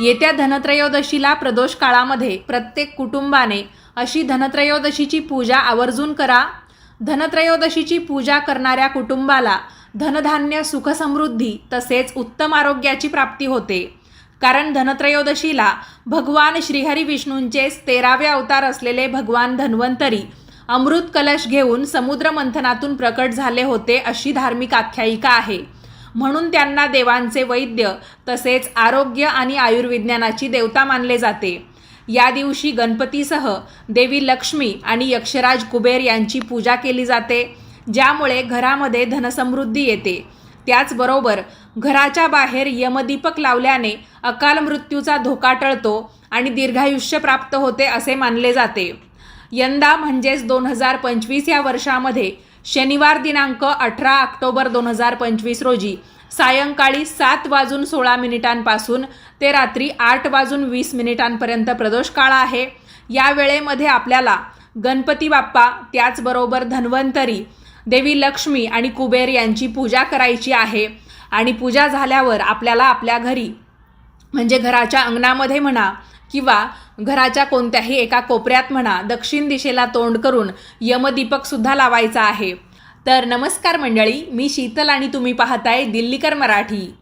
येत्या धनत्रयोदशीला प्रदोष काळामध्ये प्रत्येक कुटुंबाने अशी धनत्रयोदशीची पूजा आवर्जून करा. धनत्रयोदशीची पूजा करणाऱ्या कुटुंबाला धनधान्य सुखसमृद्धी तसेच उत्तम आरोग्याची प्राप्ती होते. कारण धनत्रयोदशीला भगवान श्रीहरी विष्णूंचेच तेरावे अवतार असलेले भगवान धन्वंतरी अमृत कलश घेऊन समुद्र मंथनातून प्रकट झाले होते अशी धार्मिक आख्यायिका आहे. म्हणून त्यांना देवांचे वैद्य तसेच आरोग्य आणि आयुर्विज्ञानाची देवता मानले जाते. या दिवशी गणपतीसह देवी लक्ष्मी आणि यक्षराज कुबेर यांची पूजा केली जाते ज्यामुळे घरामध्ये धनसमृद्धी येते. त्याचबरोबर घराच्या बाहेर यमदीपक लावल्याने अकाल मृत्यूचा धोका टळतो आणि दीर्घायुष्य प्राप्त होते असे मानले जाते. यंदा म्हणजेच दोन हजार पंचवीस या वर्षामध्ये शनिवार दिनांक अठरा ऑक्टोबर दोन हजार पंचवीस रोजी सायंकाळी सात वाजून सोळा मिनिटांपासून ते रात्री आठ वाजून वीस मिनिटांपर्यंत प्रदोष काळ आहे. या वेळेमध्ये आपल्याला गणपती बाप्पा त्याचबरोबर धन्वंतरी देवी लक्ष्मी आणि कुबेर यांची पूजा करायची आहे. आणि पूजा झाल्यावर आपल्याला आपल्या घरी म्हणजे घराच्या अंगणामध्ये म्हणा किंवा घराच्या कोणत्याही एका कोपऱ्यात म्हणा दक्षिण दिशेला तोंड करून यमदीपकसुद्धा लावायचा आहे. तर नमस्कार मंडळी मी शीतल आणि तुम्ही पाहताय दिल्लीकर मराठी.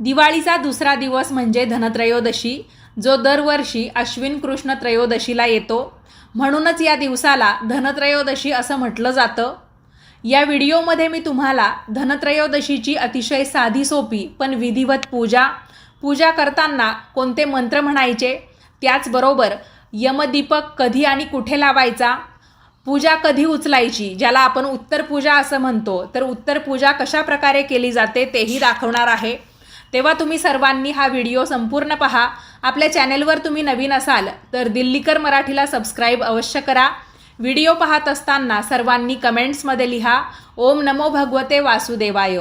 दिवाळीचा दुसरा दिवस म्हणजे धनत्रयोदशी जो दरवर्षी अश्विन कृष्ण त्रयोदशीला येतो. म्हणूनच या दिवसाला धनत्रयोदशी असं म्हटलं जातं. या व्हिडिओमध्ये मी तुम्हाला धनत्रयोदशीची अतिशय साधी सोपी पण विधिवत पूजा पूजा करताना कोणते मंत्र म्हणायचे त्याचबरोबर यमदीपक कधी आणि कुठे लावायचा? पूजा कधी उचलायची? ज्याला आपण उत्तर पूजा असं म्हणतो. तर उत्तर पूजा कशा प्रकारे केली जाते तेही दाखवणार आहे. तेव्हा तुम्ही सर्वांनी हा व्हिडिओ संपूर्ण पहा. आपल्या चॅनेलवर तुम्ही नवीन असाल तर दिल्लीकर मराठीला सबस्क्राईब अवश्य करा. व्हिडिओ पाहत असताना सर्वांनी कमेंट्समध्ये लिहा. ओम नमो भगवते वासुदेवाय.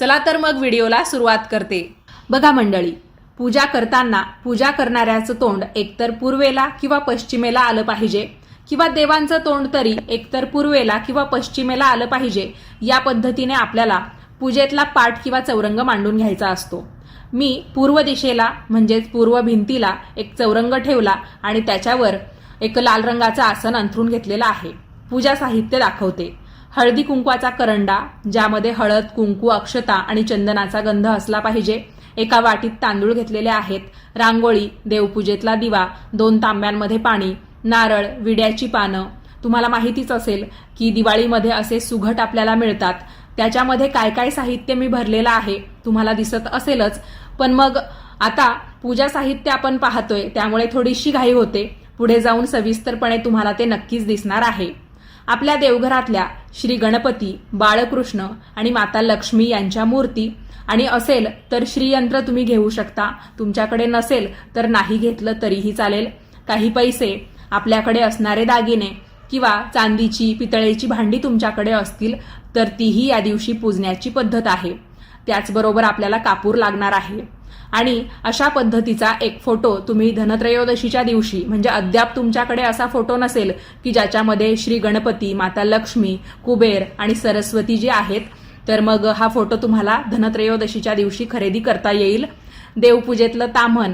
चला तर मग व्हिडिओला सुरुवात करते. बघा मंडळी पूजा करताना पूजा करणाऱ्याचं तोंड एकतर पूर्वेला किंवा पश्चिमेला आलं पाहिजे किंवा देवांचं तोंड तरी एकतर पूर्वेला किंवा पश्चिमेला आलं पाहिजे या पद्धतीने आपल्याला पूजेतला पाठ किंवा चौरंग मांडून घ्यायचा असतो. मी पूर्व दिशेला म्हणजेच पूर्व भिंतीला एक चौरंग ठेवला आणि त्याच्यावर एक लाल रंगाचं आसन अंथरून घेतलेलं आहे. पूजा साहित्य दाखवते. हळदी कुंकवाचा करंडा ज्यामध्ये हळद कुंकू अक्षता आणि चंदनाचा गंध असला पाहिजे एका वाटीत तांदूळ घेतलेले आहेत. रांगोळी देवपूजेतला दिवा दोन तांब्यांमध्ये पाणी नारळ विड्याची पानं. तुम्हाला माहितीच असेल की दिवाळीमध्ये असे सुघट आपल्याला मिळतात. त्याच्यामध्ये काय काय साहित्य मी भरलेलं आहे तुम्हाला दिसत असेलच. पण मग आता पूजा साहित्य आपण पाहतोय त्यामुळे थोडीशी घाई होते. पुढे जाऊन सविस्तरपणे तुम्हाला ते नक्कीच दिसणार आहे. आपल्या देवघरातल्या श्री गणपती बाळकृष्ण आणि माता लक्ष्मी यांच्या मूर्ती आणि असेल तर श्रीयंत्र तुम्ही घेऊ शकता. तुमच्याकडे नसेल तर नाही घेतलं तरीही चालेल. काही पैसे आपल्याकडे असणारे दागिने किंवा चांदीची पितळेची भांडी तुमच्याकडे असतील तर तीही या दिवशी पूजण्याची पद्धत आहे. त्याचबरोबर आपल्याला कापूर लागणार आहे. आणि अशा पद्धतीचा एक फोटो तुम्ही धनत्रयोदशीच्या दिवशी म्हणजे अद्याप तुमच्याकडे असा फोटो नसेल की ज्याच्यामध्ये श्री गणपती माता लक्ष्मी कुबेर आणि सरस्वती जी आहेत तर मग हा फोटो तुम्हाला धनत्रयोदशीच्या दिवशी खरेदी करता येईल. देवपूजेतलं ताम्हण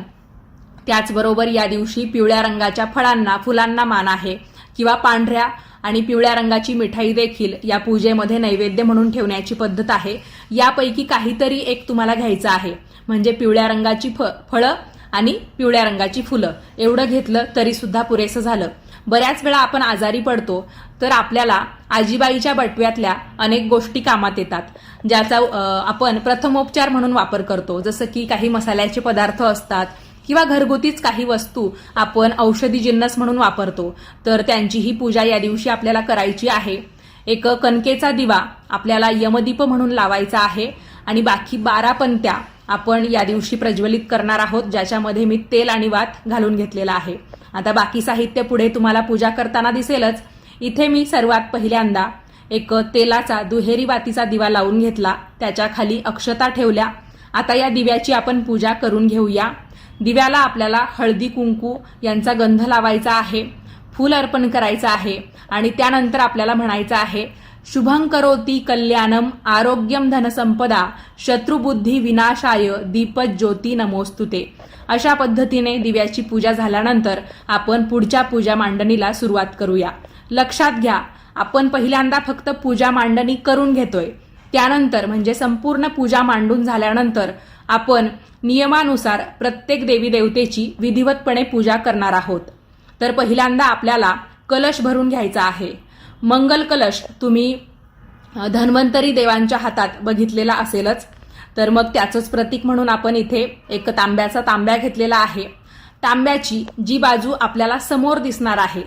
त्याचबरोबर या दिवशी पिवळ्या रंगाच्या फळांना फुलांना मान आहे. किंवा पांढऱ्या आणि पिवळ्या रंगाची मिठाई देखील या पूजेमध्ये नैवेद्य म्हणून ठेवण्याची पद्धत आहे. यापैकी काहीतरी एक तुम्हाला घ्यायचं आहे. म्हणजे पिवळ्या रंगाची फ फळं आणि पिवळ्या रंगाची फुलं. एवढं घेतलं तरी सुद्धा पुरेसं झालं. बऱ्याच वेळा आपण आजारी पडतो तर आपल्याला आजीबाईच्या बटव्यातल्या अनेक गोष्टी कामात येतात ज्याचा आपण प्रथमोपचार म्हणून वापर करतो. जसं की काही मसाल्याचे पदार्थ असतात किंवा घरगुतीच काही वस्तू आपण औषधी जिन्नस म्हणून वापरतो तर त्यांचीही पूजा या दिवशी आपल्याला करायची आहे. एक कणकेचा दिवा आपल्याला यमदीप म्हणून लावायचा आहे आणि बाकी बारा पंत्या आपण या दिवशी प्रज्वलित करणार आहोत ज्याच्यामध्ये मी तेल आणि वात घालून घेतलेला आहे. आता बाकी साहित्य पुढे तुम्हाला पूजा करताना दिसेलच. इथे मी सर्वात पहिल्यांदा एक तेलाचा दुहेरी वातीचा दिवा लावून घेतला. त्याच्याखाली अक्षता ठेवल्या. आता या दिव्याची आपण पूजा करून घेऊया. दिव्याला आपल्याला हळदी कुंकू यांचा गंध लावायचा आहे. फूल अर्पण करायचं आहे. आणि त्यानंतर आपल्याला म्हणायचं आहे शुभं करोती कल्याणम आरोग्यम धनसंपदा शत्रुबुद्धी विनाशाय दीपज्योती नमोस्तुते अशा पद्धतीने दिव्याची पूजा झाल्यानंतर आपण पुढच्या पूजा मांडणीला सुरुवात करूया. लक्षात घ्या आपण पहिल्यांदा फक्त पूजा मांडणी करून घेतोय. त्यानंतर म्हणजे संपूर्ण पूजा मांडून झाल्यानंतर आपण नियमानुसार प्रत्येक देवी देवतेची विधिवतपणे पूजा करणार आहोत. तर पहिल्यांदा आपल्याला कलश भरून घ्यायचा आहे. मंगल कलश तुम्ही धन्वंतरी देवांच्या हातात बघितलेला असेलच. तर मग त्याचंच प्रतीक म्हणून आपण इथे एक तांब्याचा तांब्या घेतलेला आहे. तांब्याची जी बाजू आपल्याला समोर दिसणार आहे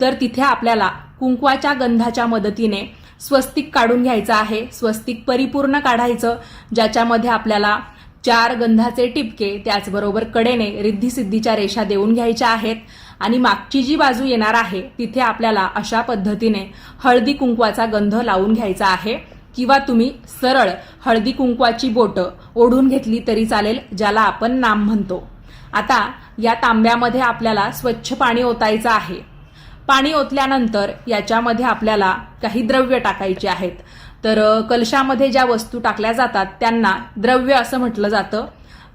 तर तिथे आपल्याला कुंकवाच्या गंधाच्या मदतीने स्वस्तिक काढून घ्यायचं आहे. स्वस्तिक परिपूर्ण काढायचं ज्याच्यामध्ये आपल्याला चार गंधाचे टिपके त्याचबरोबर कडेने रिद्धिसिद्धीच्या रेषा देऊन घ्यायच्या आहेत. आणि मागची जी बाजू येणार आहे तिथे आपल्याला अशा पद्धतीने हळदी कुंकवाचा गंध लावून घ्यायचा आहे. किंवा तुम्ही सरळ हळदी कुंकवाची बोटं ओढून घेतली तरी चालेल ज्याला आपण नाम म्हणतो. आता या तांब्यामध्ये आपल्याला स्वच्छ पाणी ओतायचं आहे. पाणी ओतल्यानंतर याच्यामध्ये आपल्याला काही द्रव्य टाकायची आहेत. तर कलशामध्ये ज्या वस्तू टाकल्या जातात त्यांना द्रव्य असं म्हटलं जातं.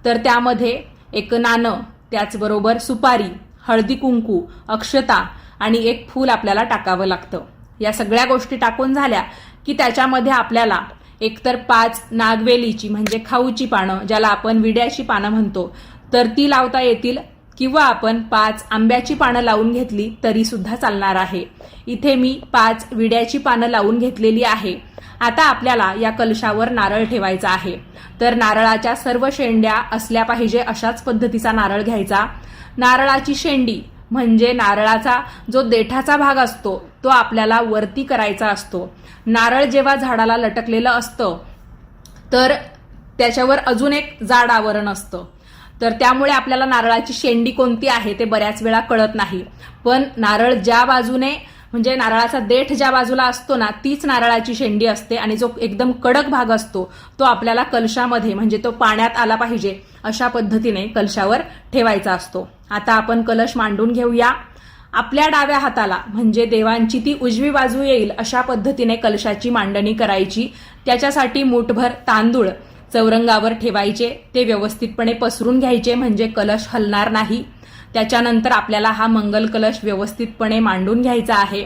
तर त्यामध्ये एक नाणं त्याचबरोबर सुपारी हळदी कुंकू अक्षता आणि एक फूल आपल्याला टाकावं लागतं. या सगळ्या गोष्टी टाकून झाल्या की त्याच्यामध्ये आपल्याला एकतर पाच नागवेलीची म्हणजे खाऊची पानं ज्याला आपण विड्याची पानं म्हणतो तर ती लावता येतील किंवा आपण पाच आंब्याची पानं लावून घेतली तरी सुद्धा चालणार आहे. इथे मी पाच विड्याची पानं लावून घेतलेली आहे. आता आपल्याला या कलशावर नारळ ठेवायचा आहे. तर नारळाच्या सर्व शेंड्या असल्या पाहिजे अशाच पद्धतीचा नारळ घ्यायचा. नारळाची शेंडी. म्हणजे नारळाचा जो देठाचा भाग असतो तो आपल्याला वरती करायचा असतो. नारळ जेव्हा झाडाला लटकलेलं असतं तर त्याच्यावर अजून एक जाड आवरण असतं. तर त्यामुळे आपल्याला नारळाची शेंडी कोणती आहे ते बऱ्याच वेळा कळत नाही. पण नारळ ज्या बाजूने म्हणजे नारळाचा देठ ज्या बाजूला असतो ना तीच नारळाची शेंडी असते आणि जो एकदम कडक भाग असतो तो आपल्याला कलशामध्ये म्हणजे तो पाण्यात आला पाहिजे अशा पद्धतीने कलशावर ठेवायचा असतो. आता आपण कलश मांडून घेऊया. आपल्या डाव्या हाताला म्हणजे देवांची ती उजवी बाजू येईल अशा पद्धतीने कलशाची मांडणी करायची. त्याच्यासाठी मूठभर तांदूळ चौरंगावर ठेवायचे. ते व्यवस्थितपणे पसरून घ्यायचे म्हणजे कलश हलणार नाही. त्याच्यानंतर आपल्याला हा मंगल कलश व्यवस्थितपणे मांडून घ्यायचा आहे.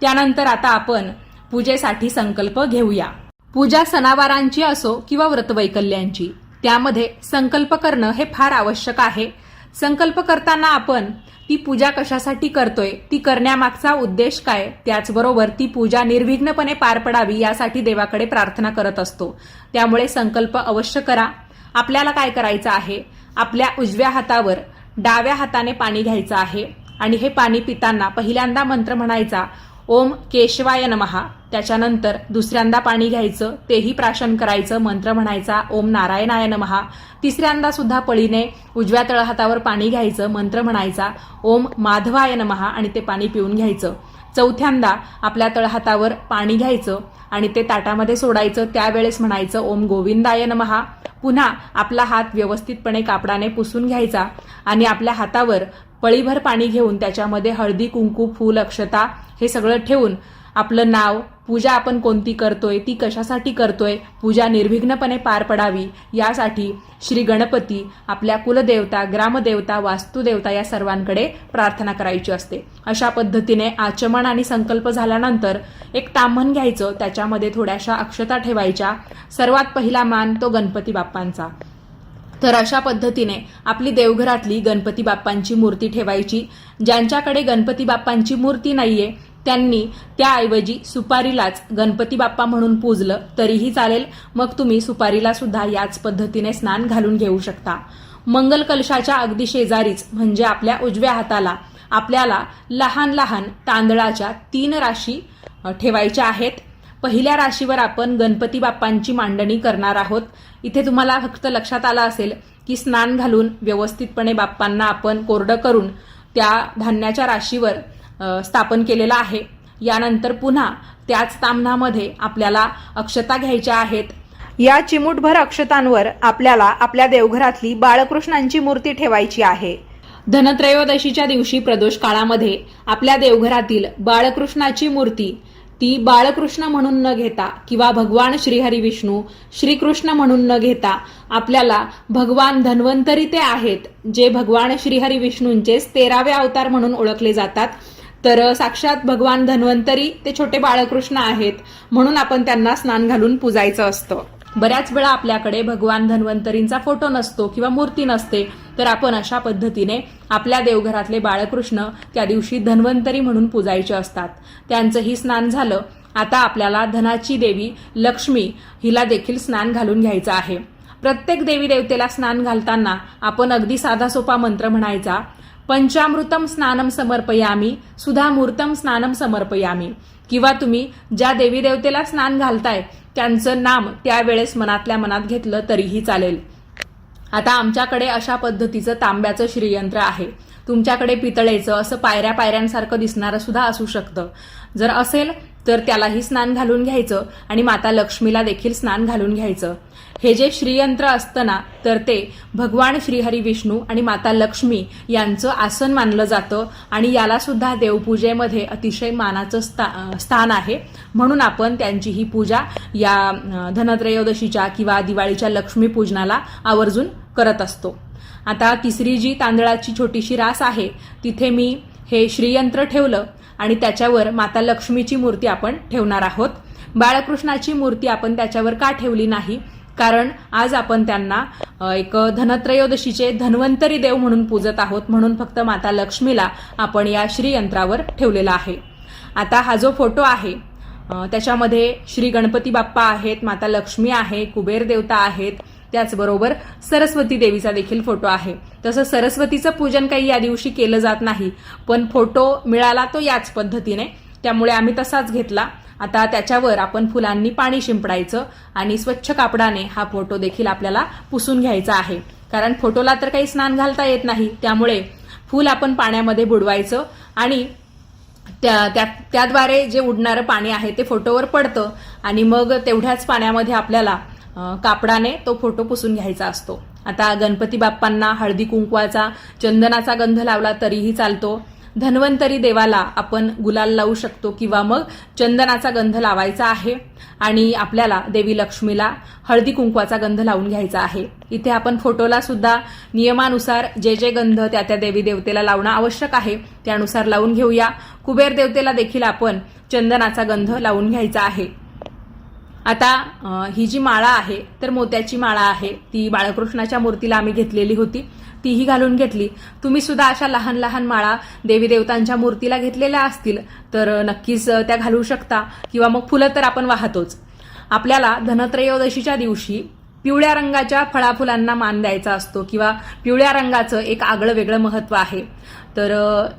त्यानंतर आता आपण पूजेसाठी संकल्प घेऊया. पूजा सणावारांची असो किंवा व्रतवैकल्यांची त्यामध्ये संकल्प करणं हे फार आवश्यक आहे. संकल्प करताना आपण ती पूजा कशासाठी करतोय ती करण्यामागचा उद्देश काय? त्याचबरोबर ती पूजा निर्विघ्नपणे पार पडावी यासाठी देवाकडे प्रार्थना करत असतो. त्यामुळे संकल्प अवश्य करा. आपल्याला काय करायचं आहे? आपल्या उजव्या हातावर डाव्या हाताने पाणी घ्यायचं आहे. आणि हे पाणी पिताना पहिल्यांदा मंत्र म्हणायचा ओम केशवाय नमहा त्याच्यानंतर दुसऱ्यांदा पाणी घ्यायचं तेही प्राशन करायचं मंत्र म्हणायचा ओम नारायणाय नमहा तिसऱ्यांदा सुद्धा पळीने उजव्या तळहातावर पाणी घ्यायचं मंत्र म्हणायचा ओम माधवाय नमहा आणि ते पाणी पिऊन घ्यायचं. चौथ्यांदा आपल्या तळहातावर पाणी घ्यायचं आणि ते ताटामध्ये सोडायचं त्यावेळेस म्हणायचं ओम गोविंदाय नमहा पुन्हा आपला हात व्यवस्थितपणे कापडाने पुसून घ्यायचा आणि आपल्या हातावर पळीभर पाणी घेऊन त्याच्यामध्ये हळदी कुंकू फूल अक्षता हे सगळं ठेवून आपलं नाव पूजा आपण कोणती करतोय ती कशासाठी करतोय पूजा निर्विघ्नपणे पार पडावी यासाठी श्री गणपती आपल्या कुलदेवता ग्रामदेवता वास्तुदेवता या सर्वांकडे प्रार्थना करायची असते. अशा पद्धतीने आचमन आणि संकल्प झाल्यानंतर एक ताम्हण घ्यायचं त्याच्यामध्ये थोड्याशा अक्षता ठेवायच्या. सर्वात पहिला मान तो गणपती बाप्पांचा. तर अशा पद्धतीने आपली देवघरातली गणपती बाप्पांची मूर्ती ठेवायची. ज्यांच्याकडे गणपती बाप्पांची मूर्ती नाहीये त्यांनी त्याऐवजी सुपारीलाच गणपती बाप्पा म्हणून पूजलं तरीही चालेल. मग तुम्ही सुपारीला सुद्धा याच पद्धतीने स्नान घालून घेऊ शकता. मंगल कलशाच्या अगदी शेजारीच म्हणजे आपल्या उजव्या हाताला आपल्याला लहान लहान तांदळाच्या तीन राशी ठेवायच्या आहेत. पहिल्या राशीवर आपण गणपती बाप्पांची मांडणी करणार आहोत. इथे तुम्हाला फक्त लक्षात आलं असेल की स्नान घालून व्यवस्थितपणे बाप्पांना आपण कोरडं करून त्या धान्याच्या राशीवर स्थापन केलेलं आहे. यानंतर पुन्हा त्याच तामणामध्ये आपल्याला अक्षता घ्यायच्या आहेत. या चिमूटभर अक्षतांवर आपल्याला आपल्या देवघरातली बाळकृष्णांची मूर्ती ठेवायची आहे. धनत्रयोदशीच्या दिवशी प्रदोष काळामध्ये आपल्या देवघरातील बाळकृष्णाची मूर्ती ती बाळकृष्ण म्हणून न घेता किंवा भगवान श्रीहरी विष्णू श्रीकृष्ण म्हणून न घेता आपल्याला भगवान धन्वंतरी ते आहेत जे भगवान श्रीहरी विष्णूंचेच तेरावे अवतार म्हणून ओळखले जातात. तर साक्षात भगवान धन्वंतरी ते छोटे बाळकृष्ण आहेत म्हणून आपण त्यांना स्नान घालून पूजायचं असतं. बऱ्याच वेळा आपल्याकडे भगवान धन्वंतरींचा फोटो नसतो किंवा मूर्ती नसते तर आपण अशा पद्धतीने आपल्या देवघरातले बाळकृष्ण त्या दिवशी धन्वंतरी म्हणून पूजायचे असतात. त्यांचंही स्नान झालं. आता आपल्याला धनाची देवी लक्ष्मी हिला देखील स्नान घालून घ्यायचं आहे. प्रत्येक देवी देवतेला स्नान घालताना आपण अगदी साधा सोपा मंत्र म्हणायचा पंचामृतम स्नानम समर्पयामी सुधामूर्तम स्नानम समर्पयामी. किंवा तुम्ही ज्या देवी देवतेला स्नान घालताय त्यांचं नाम त्यावेळेस मनातल्या मनात घेतलं तरीही चालेल. आता आमच्याकडे अशा पद्धतीचं तांब्याचं श्रीयंत्र आहे. तुमच्याकडे पितळेचं असं पायऱ्या पायऱ्यांसारखं दिसणारं सुद्धा असू शकतं. जर असेल तर त्यालाही स्नान घालून घ्यायचं आणि माता लक्ष्मीला देखील स्नान घालून घ्यायचं. हे जे श्रीयंत्र असतं ना तर ते भगवान श्रीहरी विष्णू आणि माता लक्ष्मी यांचं आसन मानलं जातं आणि याला सुद्धा देवपूजेमध्ये अतिशय मानाचं स्था स्थान आहे. म्हणून आपण त्यांची ही पूजा या धनत्रयोदशीच्या किंवा दिवाळीच्या लक्ष्मीपूजनाला आवर्जून करत असतो. आता तिसरी जी तांदळाची छोटीशी रास आहे तिथे मी हे श्रीयंत्र ठेवलं आणि त्याच्यावर माता लक्ष्मीची मूर्ती आपण ठेवणार आहोत. बाळकृष्णाची मूर्ती आपण त्याच्यावर का ठेवली नाही? कारण आज आपण त्यांना एक धनत्रयोदशीचे धन्वंतरी देव म्हणून पूजत आहोत. म्हणून फक्त माता लक्ष्मीला आपण या श्रीयंत्रावर ठेवलेला आहे. आता हा जो फोटो आहे त्याच्यामध्ये श्री गणपती बाप्पा आहेत माता लक्ष्मी आहे कुबेर देवता आहेत. त्याचबरोबर सरस्वती देवीचा देखील फोटो आहे. तसं सरस्वतीचं पूजन काही या दिवशी केलं जात नाही पण फोटो मिळाला तो याच पद्धतीने. त्यामुळे आम्ही तसाच घेतला. आता त्याच्यावर आपण फुलांनी पाणी शिंपडायचं आणि स्वच्छ कापडाने हा फोटो देखील आपल्याला पुसून घ्यायचा आहे. कारण फोटोला तर काही स्नान घालता येत नाही. त्यामुळे फूल आपण पाण्यामध्ये बुडवायचं आणि त्या त्या- त्याद्वारे जे उडणारं पाणी आहे ते फोटोवर पडतं आणि मग तेवढ्याच पाण्यामध्ये आपल्याला कापडाने तो फोटो पुसून घ्यायचा असतो. आता गणपती बाप्पांना हळदी कुंकवाचा चंदनाचा गंध लावला तरीही चालतो. धन्वंतरी देवाला आपण गुलाल लावू शकतो किंवा मग चंदनाचा गंध लावायचा आहे आणि आपल्याला देवी लक्ष्मीला हळदी कुंकवाचा गंध लावून घ्यायचा आहे. इथे आपण फोटोला सुद्धा नियमानुसार जे जे गंध त्या त्या देवी देवतेला लावणं आवश्यक आहे त्यानुसार लावून घेऊया. कुबेर देवतेला देखील आपण चंदनाचा गंध लावून घ्यायचा आहे. आता ही जी माळा आहे तर मोत्याची माळा आहे. ती बाळकृष्णाच्या मूर्तीला आम्ही घेतलेली होती. तीही घालून घेतली. तुम्ही सुद्धा अशा लहान लहान माळा देवी देवतांच्या मूर्तीला घेतलेल्या असतील तर नक्कीच त्या घालू शकता किंवा मग फुलं तर आपण वाहतोच. आपल्याला धनत्रयोदशीच्या दिवशी पिवळ्या रंगाच्या फळाफुलांना मान द्यायचा असतो किंवा पिवळ्या रंगाचं एक आगळं वेगळं महत्त्व आहे. तर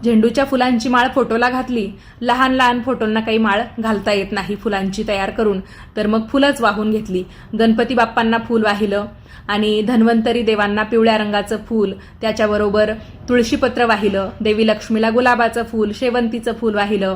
झेंडूच्या फुलांची माळ फोटोला घातली. लहान लहान फोटोंना काही माळ घालता येत नाही फुलांची तयार करून. तर मग फुलंच वाहून घेतली. गणपती बाप्पांना फूल वाहिलं आणि धन्वंतरी देवांना पिवळ्या रंगाचं फूल त्याच्याबरोबर तुळशीपत्र वाहिलं देवी लक्ष्मीला गुलाबाचं फूल शेवंतीचं फूल वाहिलं.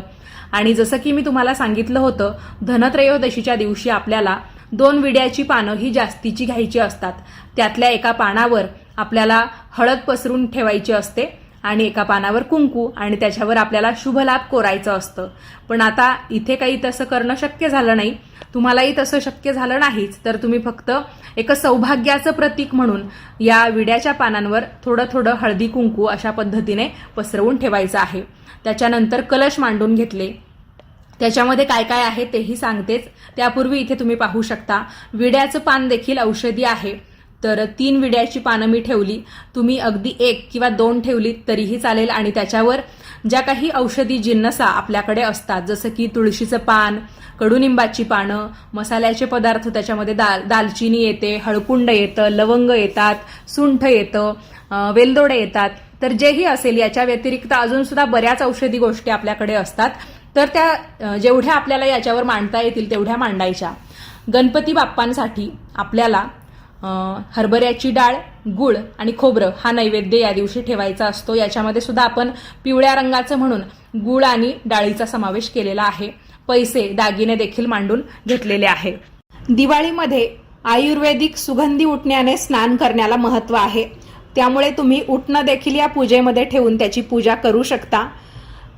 आणि जसं की मी तुम्हाला सांगितलं होतं धनत्रयोदशीच्या दिवशी आपल्याला दोन विड्याची पानं ही जास्तीची घ्यायची असतात. त्यातल्या एका पानावर आपल्याला हळद पसरून ठेवायची असते. आणि एका पानावर कुंकू आणि त्याच्यावर आपल्याला शुभ लाभ कोरायचं असतं. पण आता इथे काही तसं करणं शक्य झालं नाही. तुम्हालाही तसं शक्य झालं नाहीच. तर तुम्ही फक्त एक सौभाग्याचं प्रतीक म्हणून या विड्याच्या पानांवर थोडं थोडं हळदी कुंकू अशा पद्धतीने पसरवून ठेवायचं आहे. त्याच्यानंतर कलश मांडून घेतले. त्याच्यामध्ये काय काय आहे तेही सांगतेच. त्यापूर्वी इथे तुम्ही पाहू शकता. विड्याचं पान देखील औषधी आहे. तर तीन विड्याची पानं मी ठेवली. तुम्ही अगदी एक किंवा दोन ठेवली तरीही चालेल आणि त्याच्यावर ज्या काही औषधी जिन्नसा आपल्याकडे असतात जसं की तुळशीचं पान कडुनिंबाची पानं मसाल्याचे पदार्थ त्याच्यामध्ये दाल दालचिनी येते हळकुंड येतं लवंग येतात सुंठ येतं वेलदोडे येतात. तर जेही असेल याच्या व्यतिरिक्त अजूनसुद्धा बऱ्याच औषधी गोष्टी आपल्याकडे असतात. तर त्या जेवढ्या आपल्याला याच्यावर मांडता येतील तेवढ्या मांडायच्या. गणपती बाप्पांसाठी आपल्याला हरभऱ्याची डाळ गुळ आणि खोबरं हा नैवेद्य या दिवशी ठेवायचा असतो. याच्यामध्ये सुद्धा आपण पिवळ्या रंगाचं म्हणून गुळ आणि डाळीचा समावेश केलेला आहे. पैसे दागिने देखील मांडून घेतलेले आहे. दिवाळीमध्ये आयुर्वेदिक सुगंधी उठण्याने स्नान करण्याला महत्त्व आहे. त्यामुळे तुम्ही उठणं देखील या पूजेमध्ये ठेवून त्याची पूजा करू शकता.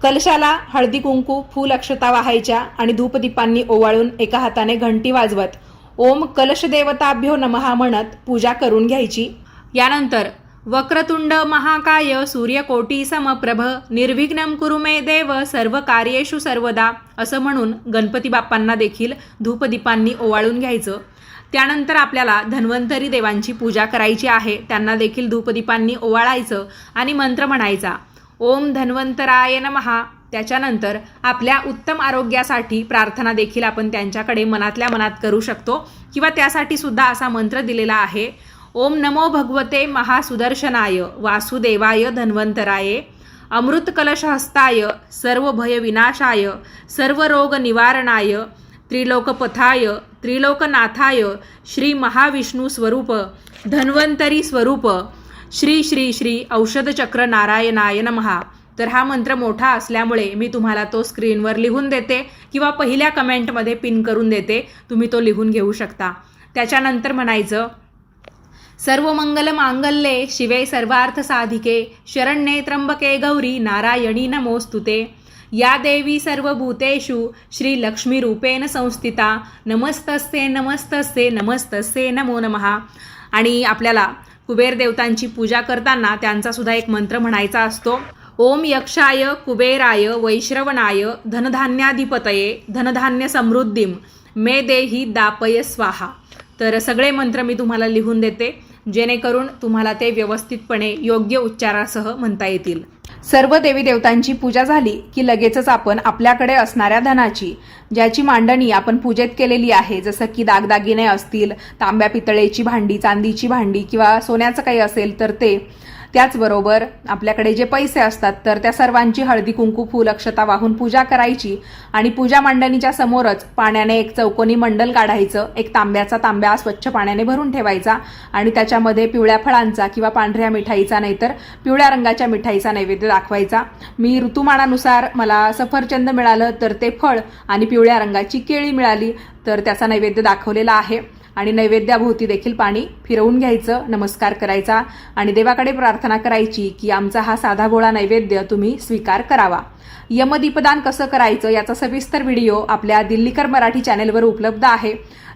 कलशाला हळदी कुंकू फूल अक्षता वाहायच्या आणि धूपदीपांनी ओवाळून एका हाताने घंटी वाजवत ओम कलशदेवताभ्यो नमहा म्हणत पूजा करून घ्यायची. यानंतर वक्रतुंड महाकाय सूर्यकोटी समप्रभ निर्विघ्नम कुरु मे देव सर्व कार्येषु सर्वदा असं म्हणून गणपती बाप्पांना देखील धूपदीपांनी ओवाळून घ्यायचं. त्यानंतर आपल्याला धन्वंतरी देवांची पूजा करायची आहे त्यांना देखील धूपदीपांनी ओवाळायचं आणि मंत्र म्हणायचा. ओम धन्वंतराय नमहा त्याच्यानंतर आपल्या उत्तम आरोग्यासाठी प्रार्थना देखील आपण त्यांच्याकडे मनातल्या मनात करू शकतो. किंवा त्यासाठी सुद्धा असा मंत्र दिलेला आहे. ओम नमो भगवते महासुदर्शनाय वासुदेवाय धन्वंतराय. अमृत कलशहस्ताय सर्व भय विनाशाय सर्व रोग निवारणाय. त्रिलोकपथाय त्रिलोकनाथाय श्री महाविष्णू स्वरूप धन्वंतरी स्वरूप. श्री श्री श्री औषधचक्र नारायणाय नमहा तर हा मंत्र मोठा असल्यामुळे मी तुम्हाला तो स्क्रीनवर लिहून देते किंवा पहिल्या कमेंटमध्ये पिन करून देते. तुम्ही तो लिहून घेऊ शकता. त्याच्यानंतर म्हणायचं सर्व मंगल मांगल्ये शिवे सर्वार्थ साधिके शरण्ये त्र्यंबके गौरी नारायणी नमोस्तुते. या देवी सर्वभूतेषु श्री लक्ष्मी रूपेण संस्थिता. नमस्तस्ते नमस्तस्ते नमस्तस्ते नमो नमहा. आणि आपल्याला कुबेर देवतांची पूजा करताना त्यांचा सुद्धा एक मंत्र म्हणायचा असतो. ओम यक्षाय कुबेराय वैश्रवणाय धनधान्याधिपतये धनधान्य समृद्धीम मे देही दापय स्वाहा. तर सगळे मंत्र मी तुम्हाला लिहून देते जेणेकरून तुम्हाला ते व्यवस्थितपणे योग्य उच्चारासह म्हणता येतील. सर्व देवी देवतांची पूजा झाली की लगेचच आपण आपल्याकडे असणाऱ्या धनाची ज्याची मांडणी आपण पूजेत केलेली आहे जसं की दागदागिने असतील तांब्या पितळेची भांडी चांदीची भांडी किंवा सोन्याचं काही असेल तर ते त्याचबरोबर आपल्याकडे जे पैसे असतात तर त्या सर्वांची हळदी कुंकू फूल अक्षता वाहून पूजा करायची आणि पूजा मांडणीच्या समोरच पाण्याने एक चौकोनी मंडल काढायचं एक तांब्याचा तांब्या स्वच्छ पाण्याने भरून ठेवायचा आणि त्याच्यामध्ये पिवळ्या फळांचा किंवा पांढऱ्या मिठाईचा नाहीतर पिवळ्या रंगाच्या मिठाईचा नैवेद्य दाखवायचा. मी ऋतुमानानुसार मला सफरचंद मिळालं तर ते फळ आणि पिवळ्या रंगाची केळी मिळाली तर त्याचा नैवेद्य दाखवलेला आहे. आणि नैवेद्याभोवती देखील पाणी फिरवून घ्यायचं नमस्कार करायचा आणि देवाकडे प्रार्थना करायची की आमचा हा साधा गोळा नैवेद्य तुम्ही स्वीकार करावा. यमदीपदान कसं करायचं याचा सविस्तर व्हिडिओ आपल्या दिल्लीकर मराठी चॅनेलवर उपलब्ध आहे.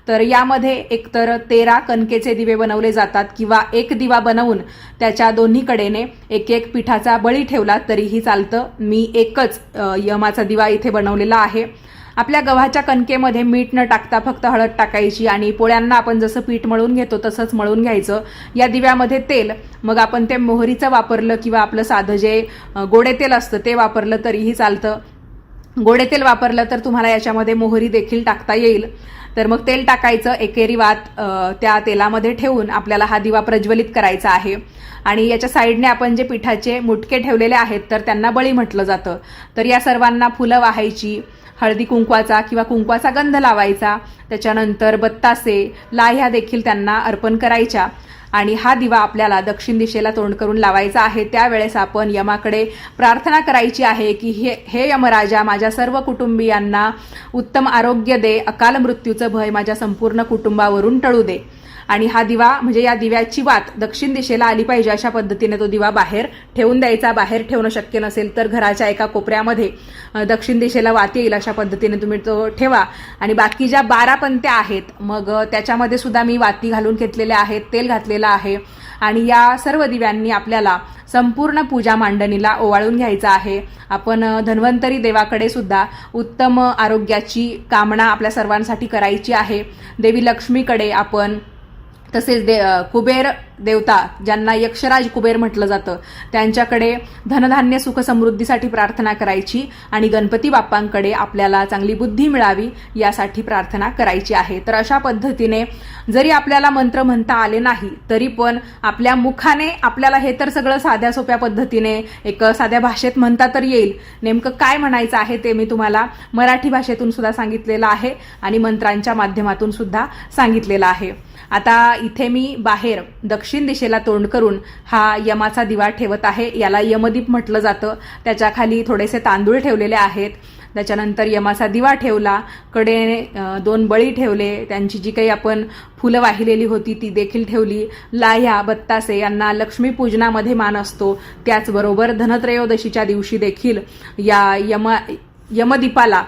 तर यामध्ये एकतर तेरा कणकेचे दिवे बनवले जातात किंवा एक दिवा बनवून त्याच्या दोन्ही कडेने एक एक पिठाचा बळी ठेवला तरीही चालतं. मी एकच यमाचा दिवा इथे बनवलेला आहे. आपल्या गव्हाच्या कणकेमध्ये मीठ न टाकता फक्त हळद टाकायची आणि पोळ्यांना आपण जसं पीठ मळून घेतो तसंच मळून घ्यायचं. या दिव्यामध्ये तेल. मग आपण ते मोहरीचं वापरलं किंवा आपलं साधं जे गोडे तेल असतं ते वापरलं तरीही चालतं. गोडे तेल वापरलं तर तुम्हाला याच्यामध्ये मोहरी देखील टाकता येईल. तर मग तेल टाकायचं एकेरी वात त्या तेलामध्ये ठेवून आपल्याला हा दिवा प्रज्वलित करायचा आहे. आणि याच्या साईडने आपण जे पिठाचे मुटके ठेवलेले आहेत तर त्यांना बळी म्हटलं जातं. तर या सर्वांना फुलं वाहायची हळदी कुंकवाचा किंवा कुंकवाचा गंध लावायचा. त्याच्यानंतर बत्तासे लाह्या देखील त्यांना अर्पण करायच्या. आणि हा दिवा आपल्याला दक्षिण दिशेला तोंड करून लावायचा आहे. त्यावेळेस आपण यमाकडे प्रार्थना करायची आहे की हे हे यमराजा माझ्या सर्व कुटुंबियांना उत्तम आरोग्य दे अकाल मृत्यूचं भय माझ्या संपूर्ण कुटुंबावरून टळू दे. आणि हा दिवा म्हणजे या दिव्याची वात दक्षिण दिशेला आली पाहिजे अशा पद्धतीने तो दिवा बाहेर ठेवून द्यायचा. बाहेर ठेवणं शक्य नसेल तर घराच्या एका कोपऱ्यामध्ये दक्षिण दिशेला वात येईल अशा पद्धतीने तुम्ही तो ठेवा. आणि बाकी ज्या बारा पंत्या आहेत मग त्याच्यामध्ये सुद्धा मी वाती घालून घेतलेल्या आहेत तेल घातलेलं आहे. आणि या सर्व दिव्यांनी आपल्याला संपूर्ण पूजा मांडणीला ओवाळून घ्यायचं आहे. आपण धन्वंतरी देवाकडे सुद्धा उत्तम आरोग्याची कामना आपल्या सर्वांसाठी करायची आहे. देवी लक्ष्मीकडे आपण तसेच दे कुबेर देवता ज्यांना यक्षराज कुबेर म्हटलं जातं त्यांच्याकडे धनधान्य सुख समृद्धीसाठी प्रार्थना करायची आणि गणपती बाप्पांकडे आपल्याला चांगली बुद्धी मिळावी यासाठी प्रार्थना करायची आहे. तर अशा पद्धतीने जरी आपल्याला मंत्र म्हणता आले नाही तरी पण आपल्या मुखाने आपल्याला हे तर सगळं साध्या सोप्या पद्धतीने एक साध्या भाषेत म्हणता तर येईल. नेमकं काय म्हणायचं आहे ते मी तुम्हाला मराठी भाषेतून सुद्धा सांगितलेलं आहे आणि मंत्रांच्या माध्यमातून सुद्धा सांगितलेलं आहे. आता इथे मी बाहेर दक्षिण दिशेला तोंड करून हा यमाचा दिवा ठेवत आहे. याला यमदीप म्हटलं जातं. त्याच्याखाली थोडेसे तांदूळ ठेवलेले आहेत. त्याच्यानंतर यमाचा दिवा ठेवला. कडेने दोन बळी ठेवले. त्यांची जी काही आपण फुलं वाहिलेली होती ती देखील ठेवली. लाह्या बत्तासे यांना लक्ष्मीपूजनामध्ये मान असतो. त्याचबरोबर धनत्रयोदशीच्या दिवशी देखील या यम यमदीपाला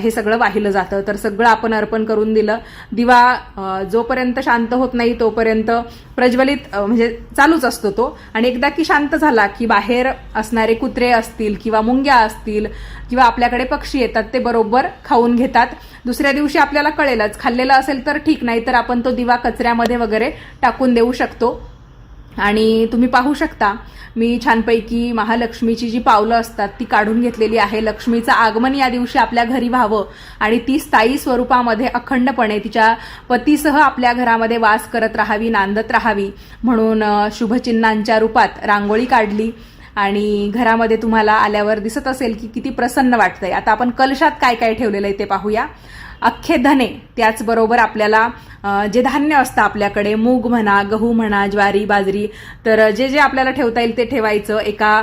हे सगळं वाहिलं जातं. तर सगळं आपण अर्पण करून दिलं. दिवा जोपर्यंत शांत होत नाही तोपर्यंत प्रज्वलित म्हणजे चालूच असतो तो. आणि एकदा की शांत झाला की बाहेर असणारे कुत्रे असतील किंवा मुंग्या असतील किंवा आपल्याकडे पक्षी येतात ते बरोबर खाऊन घेतात. दुसऱ्या दिवशी आपल्याला कळेलच. खाल्लेलं असेल तर ठीक नाही तर आपण तो दिवा कचऱ्यामध्ये वगैरे टाकून देऊ शकतो. आणि तुम्ही पाहू शकता मी छानपैकी महालक्ष्मीची जी पावलं असतात ती काढून घेतलेली आहे. लक्ष्मीचं आगमन या दिवशी आपल्या घरी व्हावं आणि ती स्थायी स्वरूपामध्ये अखंडपणे तिच्या पतीसह आपल्या घरामध्ये वास करत राहावी नांदत राहावी. म्हणून शुभचिन्हांच्या रूपात रांगोळी काढली आणि घरामध्ये तुम्हाला आल्यावर दिसत असेल की किती प्रसन्न वाटतंय. आता आपण कलशात काय काय ठेवलेलं आहे ते पाहूया. अख्खे धने त्याचबरोबर आपल्याला जे धान्य असतं आपल्याकडे मूग म्हणा गहू म्हणा ज्वारी बाजरी तर जे जे आपल्याला ठेवता येईल ते ठेवायचं. एका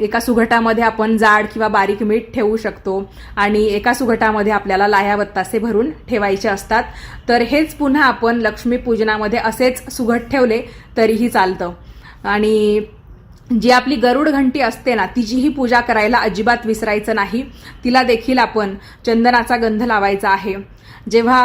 एका सुघटामध्ये आपण जाड किंवा बारीक मीठ ठेवू शकतो आणि एका सुघटामध्ये आपल्याला लाह्या बत्तासे भरून ठेवायचे असतात. तर हेच पुन्हा आपण लक्ष्मीपूजनामध्ये असेच सुघट ठेवले तरीही चालतं. आणि जी आपली गरुड घंटी असते ना तिचीही पूजा करायला अजिबात विसरायचं नाही. तिला देखील आपण चंदनाचा गंध लावायचा आहे. जेव्हा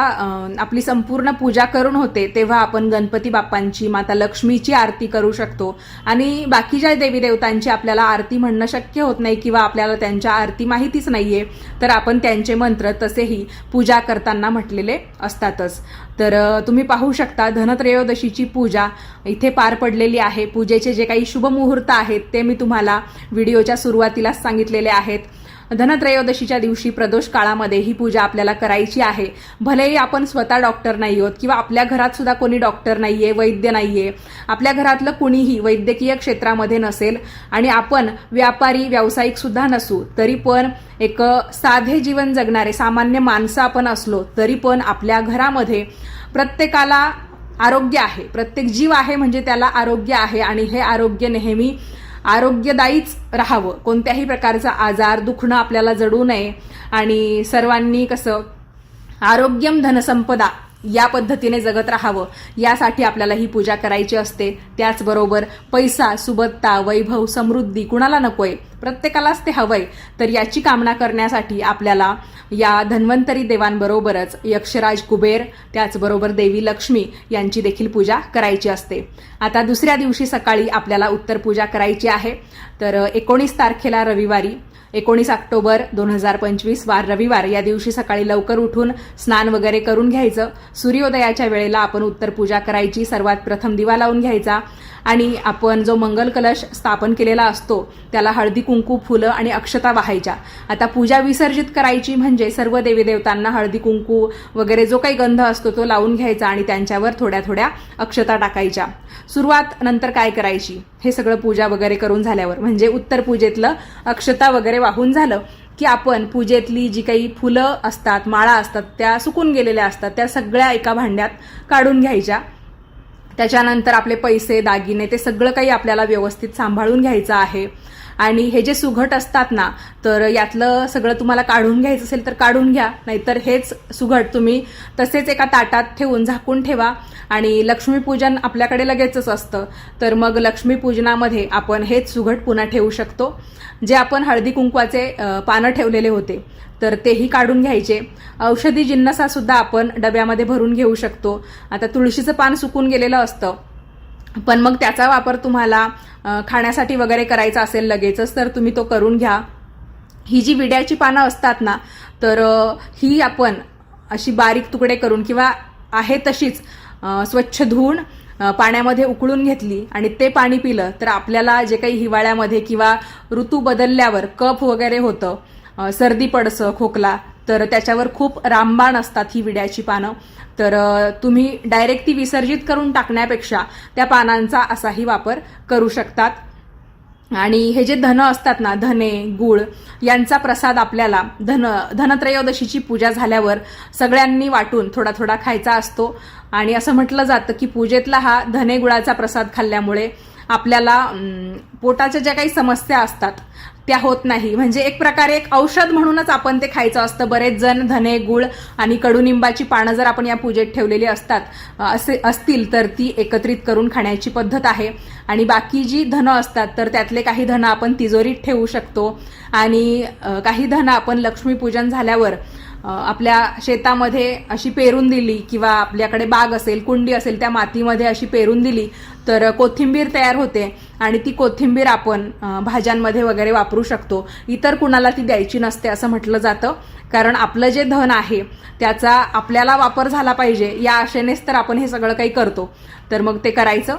आपली संपूर्ण पूजा करून होते तेव्हा आपण गणपती बाप्पांची माता लक्ष्मीची आरती करू शकतो. आणि बाकीच्या देवी देवतांची आपल्याला आरती म्हणणं शक्य होत नाही किंवा आपल्याला त्यांच्या आरती माहितीच नाहीये तर आपण त्यांचे मंत्र तसेही पूजा करताना म्हटलेले असतातच. तर तुम्ही पाहू शकता धनत्रयोदशीची पूजा इथे पार पडलेली आहे. पूजेचे जे काही शुभ मुहूर्त आहेत ते मी तुम्हाला व्हिडिओच्या सुरुवातीलाच सांगितलेले आहेत. धनत्रयोदशीच्या दिवशी प्रदोष काळामध्ये ही पूजा आपल्याला करायची आहे. भलेही आपण स्वतः डॉक्टर नाही आहोत किंवा आपल्या घरात सुद्धा कोणी डॉक्टर नाहीये वैद्य नाहीये आपल्या घरातलं कुणीही वैद्यकीय क्षेत्रामध्ये नसेल आणि आपण व्यापारी व्यावसायिक सुद्धा नसू तरी पण एक साधे जीवन जगणारे सामान्य माणसं आपण असलो तरी पण आपल्या घरामध्ये प्रत्येकाला आरोग्य आहे. प्रत्येक जीव आहे म्हणजे त्याला आरोग्य आहे आणि हे आरोग्य नेहमी आरोग्यदायीच राहावं. कोणत्याही प्रकारचा आजार दुखणं आपल्याला जडू नये. आणि सर्वांनी कसं आरोग्यम धनसंपदा या पद्धतीने जगत राहावं. यासाठी आपल्याला ही पूजा करायची असते. त्याचबरोबर पैसा सुबत्ता वैभव समृद्धी कुणाला नकोय? प्रत्येकालाच ते हवंय. तर याची कामना करण्यासाठी आपल्याला या धन्वंतरी देवांबरोबरच यक्षराज कुबेर त्याचबरोबर देवी लक्ष्मी यांची देखील पूजा करायची असते. आता दुसऱ्या दिवशी सकाळी आपल्याला उत्तर पूजा करायची आहे. तर एकोणीस तारखेला रविवारी एकोणीस ऑक्टोबर दोन हजार पंचवीस वार रविवार या दिवशी सकाळी लवकर उठून स्नान वगैरे करून घ्यायचं. सूर्योदयाच्या वेळेला आपण उत्तर पूजा करायची. सर्वात प्रथम दिवा लावून घ्यायचा. आणि आपण जो मंगल कलश स्थापन केलेला असतो त्याला हळदी कुंकू फुलं आणि अक्षता वाहायच्या. आता पूजा विसर्जित करायची म्हणजे सर्व देवी देवतांना हळदी कुंकू वगैरे जो काही गंध असतो तो लावून घ्यायचा आणि त्यांच्यावर थोड्या थोड्या अक्षता टाकायच्या. सुरुवात नंतर काय करायची? हे सगळं पूजा वगैरे करून झाल्यावर. म्हणजे उत्तर पूजेतलं अक्षता वगैरे वाहून झालं की आपण पूजेतली जी काही फुलं असतात माळा असतात त्या सुकून गेलेल्या असतात त्या सगळ्या एका भांड्यात काढून घ्यायच्या. त्याच्यानंतर आपले पैसे दागिने ते सगळं काही आपल्याला व्यवस्थित सांभाळून घ्यायचं आहे. आणि हे जे सुघट असतात ना तर यातलं सगळं तुम्हाला काढून घ्यायचं असेल तर काढून घ्या नाहीतर हेच सुघट. तुम्ही तसेच एका ताटात ठेवून झाकून ठेवा आणि लक्ष्मीपूजन आपल्याकडे लगेचच असतं. तर मग लक्ष्मीपूजनामध्ये आपण हेच सुघट पुन्हा ठेवू शकतो. जे आपण हळदी कुंकवाचे पानं ठेवलेले होते तर तेही काढून घ्यायचे. औषधी जिन्नसा सुद्धा आपण डब्यामध्ये भरून घेऊ शकतो. आता तुळशीचं पान सुकून गेलेलं असतं. पण मग त्याचा वापर तुम्हाला खाण्यासाठी वगैरे करायचा असेल लगेचच तर तुम्ही तो करून घ्या. ही जी विड्याची पानं असतात ना तर ही आपण अशी बारीक तुकडे करून किंवा आहे तशीच स्वच्छ धुवून पाण्यामध्ये उकळून घेतली आणि ते पाणी पिलं तर आपल्याला जे काही हिवाळ्यामध्ये किंवा ऋतू बदलल्यावर कफ वगैरे होतं सर्दी पडसं खोकला तर त्याच्यावर खूप रामबाण असतात ही विड्याची पानं. तर तुम्ही डायरेक्ट ती विसर्जित करून टाकण्यापेक्षा त्या पानांचा असाही वापर करू शकतात. आणि हे जे धन असतात ना धने गुळ यांचा प्रसाद आपल्याला धन धनत्रयोदशीची पूजा झाल्यावर सगळ्यांनी वाटून थोडा थोडा खायचा असतो. आणि असं म्हटलं जातं की पूजेतला हा धने गुळाचा प्रसाद खाल्ल्यामुळे आपल्याला पोटाच्या ज्या काही समस्या असतात त्या होत नाही. म्हणजे एक प्रकारे एक औषध म्हणूनच आपण ते खायचं असतं. बरेच जण धने गुळ आणि कडुनिंबाची पानं जर आपण या पूजेत ठेवलेली असतात असे असतील तर ती एकत्रित करून खाण्याची पद्धत आहे. आणि बाकी जी धनं असतात तर त्यातले काही धनं आपण तिजोरीत ठेवू शकतो. आणि काही धनं आपण लक्ष्मीपूजन झाल्यावर आपल्या शेतामध्ये अशी पेरून दिली किंवा आपल्याकडे बाग असेल कुंडी असेल त्या मातीमध्ये अशी पेरून दिली तर कोथिंबीर तयार होते आणि ती कोथिंबीर आपण भाज्यांमध्ये वगैरे वापरू शकतो. इतर कुणाला ती द्यायची नसते असं म्हटलं जातं. कारण आपलं जे धन आहे त्याचा आपल्याला वापर झाला पाहिजे या आशेनेच तर आपण हे सगळं काही करतो. तर मग ते करायचं.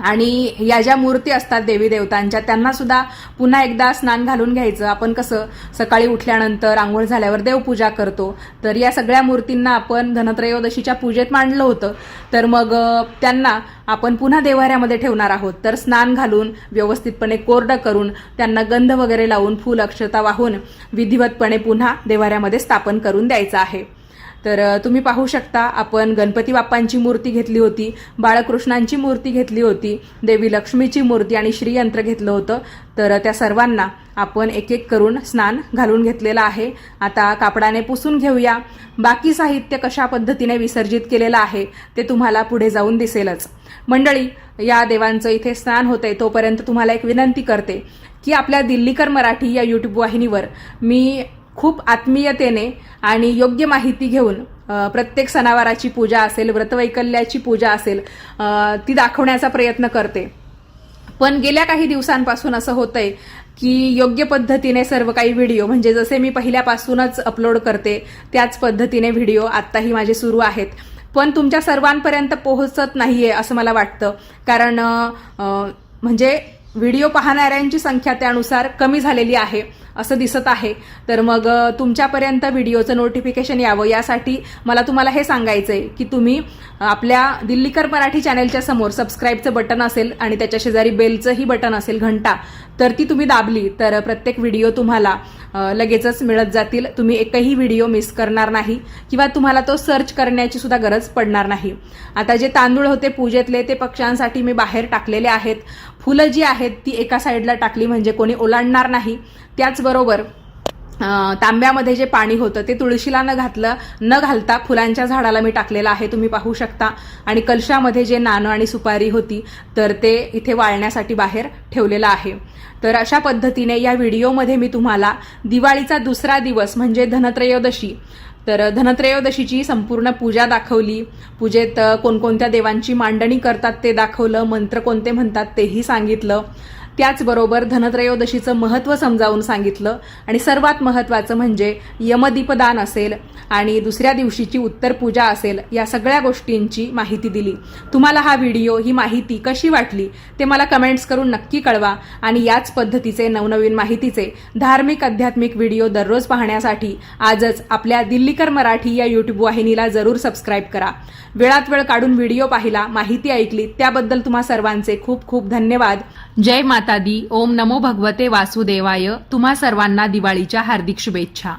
आणि या ज्या मूर्ती असतात देवी देवतांच्या त्यांना सुद्धा पुन्हा एकदा स्नान घालून घ्यायचं. आपण कसं सकाळी उठल्यानंतर आंघोळ झाल्यावर देवपूजा करतो. तर या सगळ्या मूर्तींना आपण धनत्रयोदशीच्या पूजेत मांडलं होतं. तर मग त्यांना आपण पुन्हा देवाऱ्यामध्ये ठेवणार आहोत. तर स्नान घालून व्यवस्थितपणे कोरडं करून त्यांना गंध वगैरे लावून फूल अक्षता वाहून विधिवतपणे पुन्हा देवाऱ्यामध्ये स्थापन करून द्यायचं आहे. तर तुम्ही पाहू शकता आपण गणपती बाप्पांची मूर्ती घेतली होती बाळकृष्णांची मूर्ती घेतली होती देवी लक्ष्मीची मूर्ती आणि श्रीयंत्र घेतलं होतं. तर त्या सर्वांना आपण एक एक करून स्नान घालून घेतलेलं आहे. आता कापडाने पुसून घेऊया. बाकी साहित्य कशा पद्धतीने विसर्जित केलेलं आहे ते तुम्हाला पुढे जाऊन दिसेलच. मंडळी या देवांचं इथे स्नान होतंय तोपर्यंत तुम्हाला एक विनंती करते की आपल्या दिल्लीकर मराठी या यूट्यूब वाहिनीवर मी खूप आत्मीयतेने आणि योग्य माहिती घेऊन प्रत्येक सणावाराची पूजा असेल व्रतवैकल्याची पूजा असेल ती दाखवण्याचा प्रयत्न करते. पण गेल्या काही दिवसांपासून असं होतंय की योग्य पद्धतीने सर्व काही व्हिडिओ म्हणजे जसे मी पहिल्यापासूनच अपलोड करते त्याच पद्धतीने व्हिडिओ आत्ताही माझे सुरू आहेत. पण तुमच्या सर्वांपर्यंत पोहोचत नाहीये असं मला वाटतं. कारण म्हणजे व्हिडिओ पाहणाऱ्यांची संख्या त्यानुसार कमी झालेली आहे असं दिसत आहे. तर मग तुमच्यापर्यंत व्हिडिओचं नोटिफिकेशन यावं यासाठी मला तुम्हाला हे सांगायचं आहे की तुम्ही आपल्या दिल्लीकर मराठी चॅनेलच्या समोर सबस्क्राईबचं बटन असेल आणि त्याच्या शेजारी बेलचंही बटन असेल घंटा तर ती तुम्ही दाबली तर प्रत्येक व्हिडिओ तुम्हाला लगेचच मिळत जातील. तुम्ही एकही व्हिडिओ मिस करणार नाही किंवा तुम्हाला तो सर्च करण्याची सुद्धा गरज पडणार नाही. आता जे तांदूळ होते पूजेतले ते पक्ष्यांसाठी मी बाहेर टाकलेले आहेत. फुलं जी आहेत ती एका साईडला टाकली म्हणजे कोणी ओलांडणार नाही. त्याचबरोबर तांब्यामध्ये जे पाणी होतं ते तुळशीला न घातलं. न घालता फुलांच्या झाडाला मी टाकलेलं आहे तुम्ही पाहू शकता. आणि कलशामध्ये जे नाणं आणि सुपारी होती तर ते इथे वाळण्यासाठी बाहेर ठेवलेलं आहे. तर अशा पद्धतीने या व्हिडिओमध्ये मी तुम्हाला दिवाळीचा दुसरा दिवस म्हणजे धनत्रयोदशी तर धनत्रयोदशीची संपूर्ण पूजा दाखवली. पूजेत कोणकोणत्या देवांची मांडणी करतात ते दाखवलं मंत्र कोणते म्हणतात तेही सांगितलं. त्याचबरोबर धनत्रयोदशीचं महत्त्व समजावून सांगितलं. आणि सर्वात महत्त्वाचं म्हणजे यमदीपदान असेल आणि दुसऱ्या दिवशीची उत्तर पूजा असेल या सगळ्या गोष्टींची माहिती दिली. तुम्हाला हा व्हिडिओ ही माहिती कशी वाटली ते मला कमेंट्स करून नक्की कळवा आणि याच पद्धतीचे नवनवीन माहितीचे धार्मिक आध्यात्मिक व्हिडिओ दररोज पाहण्यासाठी आजच आपल्या दिल्लीकर मराठी या यूट्यूब वाहिनीला जरूर सबस्क्राईब करा. वेळात वेळ काढून व्हिडिओ पाहिला माहिती ऐकली त्याबद्दल तुम्हा सर्वांचे खूप खूप धन्यवाद. जय माता दी ओम नमो भगवते वासुदेवाय तुम्हा सर्वांना दिवाळीच्या हार्दिक शुभेच्छा.